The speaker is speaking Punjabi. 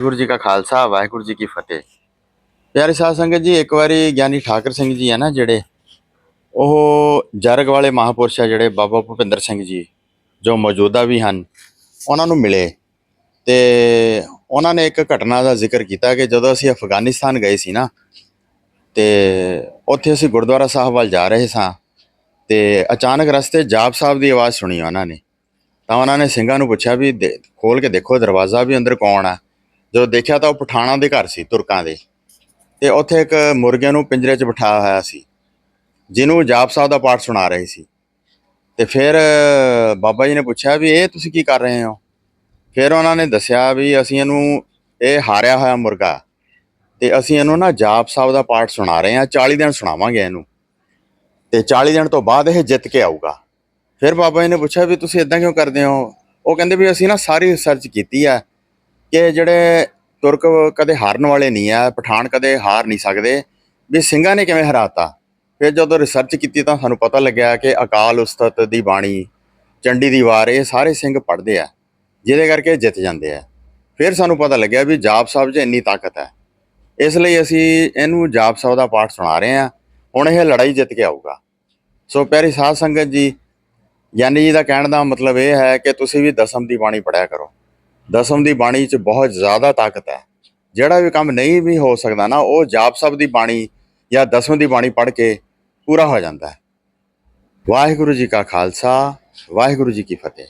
ਵਾਹਿਗੁਰੂ ਜੀ ਕਾ ਖਾਲਸਾ, ਵਾਹਿਗੁਰੂ ਜੀ ਕੀ ਫਤਿਹ। ਪਿਆਰੇ ਸਾਧ ਸੰਗਤ ਜੀ, ਇੱਕ ਵਾਰੀ ਗਿਆਨੀ ਠਾਕਰ ਸਿੰਘ ਜੀ ਆ ਨਾ ਜਿਹੜੇ, ਉਹ ਜਰਗ ਵਾਲੇ ਮਹਾਪੁਰਸ਼ ਆ ਜਿਹੜੇ ਬਾਬਾ ਭੁਪਿੰਦਰ ਸਿੰਘ ਜੀ, ਜੋ ਮੌਜੂਦਾ ਵੀ ਹਨ, ਉਹਨਾਂ ਨੂੰ ਮਿਲੇ। ਤੇ ਉਹਨਾਂ ਨੇ ਇੱਕ ਘਟਨਾ ਦਾ ਜ਼ਿਕਰ ਕੀਤਾ ਕਿ ਜਦੋਂ ਅਸੀਂ ਅਫਗਾਨਿਸਤਾਨ ਗਏ ਸੀ ਨਾ, ਤੇ ਉੱਥੇ ਅਸੀਂ ਗੁਰਦੁਆਰਾ ਸਾਹਿਬ ਵੱਲ ਜਾ ਰਹੇ ਸਾਂ, ਤੇ ਅਚਾਨਕ ਰਸਤੇ ਜਾਪ ਸਾਹਿਬ ਦੀ ਆਵਾਜ਼ ਸੁਣੀ ਉਹਨਾਂ ਨੇ। ਤਾਂ ਉਹਨਾਂ ਨੇ ਸਿੰਘਾਂ ਨੂੰ ਪੁੱਛਿਆ ਵੀ ਦੇ- ਖੋਲ ਕੇ ਦੇਖੋ, ਦਰਵਾਜ਼ਾ ਵੀ ਅੰਦਰ ਕੌਣ ਆ? ਜਦੋਂ ਦੇਖਿਆ ਤਾਂ ਉਹ ਪਠਾਣਾ ਦੇ ਘਰ ਸੀ, ਤੁਰਕਾਂ ਦੇ। ਤੇ ਉੱਥੇ ਇੱਕ ਮੁਰਗੇ ਨੂੰ ਪਿੰਜਰੇ 'ਚ ਬਿਠਾਇਆ ਹੋਇਆ ਸੀ, ਜਿਹਨੂੰ ਜਾਪ ਸਾਹਿਬ ਦਾ ਪਾਠ ਸੁਣਾ ਰਹੇ ਸੀ। ਤੇ ਫਿਰ, ਬਾਬਾ ਜੀ ਨੇ ਪੁੱਛਿਆ ਵੀ ਇਹ ਤੁਸੀਂ ਕੀ ਕਰ ਰਹੇ ਹੋ? ਫਿਰ ਉਹਨਾਂ ਨੇ ਦੱਸਿਆ ਵੀ ਅਸੀਂ ਇਹਨੂੰ, ਇਹ ਹਾਰਿਆ ਹੋਇਆ ਮੁਰਗਾ। ਤੇ ਅਸੀਂ ਇਹਨੂੰ ਨਾ ਜਾਪ ਸਾਹਿਬ ਦਾ ਪਾਠ ਸੁਣਾ ਰਹੇ ਹਾਂ 40 ਦਿਨ ਸੁਣਾਵਾਂਗੇ ਇਹਨੂੰ। ਤੇ 40 ਦਿਨ ਤੋਂ ਬਾਅਦ ਇਹ ਜਿੱਤ ਕੇ ਆਊਗਾ। ਫਿਰ ਬਾਬਾ ਜੀ ਨੇ ਪੁੱਛਿਆ ਵੀ ਤੁਸੀਂ ਇਦਾਂ ਕਿਉਂ ਕਰਦੇ ਹੋ? ਉਹ ਕਹਿੰਦੇ ਵੀ ਅਸੀਂ ਨਾ ਸਾਰੀ ਰਿਸਰਚ ਕੀਤੀ ਆ ਕਿ ਜਿਹੜੇ ਤੁਰਕ ਕਦੇ ਹਾਰਨ ਵਾਲੇ ਨਹੀਂ ਆ, ਪਠਾਨ ਕਦੇ ਹਾਰ ਨਹੀਂ ਸਕਦੇ, ਵੀ ਸਿੰਘਾਂ ਨੇ ਕਿਵੇਂ ਹਰਾਤਾ? ਫਿਰ ਜਦੋਂ ਰਿਸਰਚ ਕੀਤੀ ਤਾਂ ਸਾਨੂੰ ਪਤਾ ਲੱਗਿਆ ਕਿ ਅਕਾਲ ਉਸਤਤ ਦੀ ਬਾਣੀ, ਚੰਡੀ ਦੀ ਵਾਰ, ਇਹ ਸਾਰੇ ਸਿੰਘ ਪੜ੍ਹਦੇ ਆ, ਜਿਹਦੇ ਕਰਕੇ ਜਿੱਤ ਜਾਂਦੇ ਆ। ਫਿਰ ਸਾਨੂੰ ਪਤਾ ਲੱਗਿਆ ਵੀ ਜਾਪ ਸਾਹਿਬ 'ਚ ਇੰਨੀ ਤਾਕਤ ਹੈ। ਇਸ ਲਈ ਅਸੀਂ ਇਹਨੂੰ ਜਾਪ ਸਾਹਿਬ ਦਾ ਪਾਠ ਸੁਣਾ ਰਹੇ ਹਾਂ। ਹੁਣ ਇਹ ਲੜਾਈ ਜਿੱਤ ਕੇ ਆਊਗਾ। ਸੋ ਪਿਆਰੀ ਸਾਧ ਸੰਗਤ ਜੀ, ਗਿਆਨੀ ਜੀ ਦਾ ਕਹਿਣ ਦਾ ਮਤਲਬ ਇਹ ਹੈ ਕਿ ਤੁਸੀਂ ਵੀ ਦਸਮ ਦੀ ਬਾਣੀ ਪੜਿਆ ਕਰੋ। ਦਸਮ ਦੀ ਬਾਣੀ 'ਚ ਬਹੁਤ ਜ਼ਿਆਦਾ ਤਾਕਤ ਹੈ। ਜਿਹੜਾ ਵੀ ਕੰਮ ਨਹੀਂ ਵੀ ਹੋ ਸਕਦਾ ਨਾ, ਉਹ ਜਾਪ ਸਾਹਿਬ ਦੀ ਬਾਣੀ ਜਾਂ ਦਸਮ ਦੀ ਬਾਣੀ ਪੜ੍ਹ ਕੇ ਪੂਰਾ ਹੋ ਜਾਂਦਾ ਹੈ। ਵਾਹਿਗੁਰੂ ਜੀ ਕਾ ਖਾਲਸਾ, ਵਾਹਿਗੁਰੂ ਜੀ ਕੀ ਫਤਿਹ।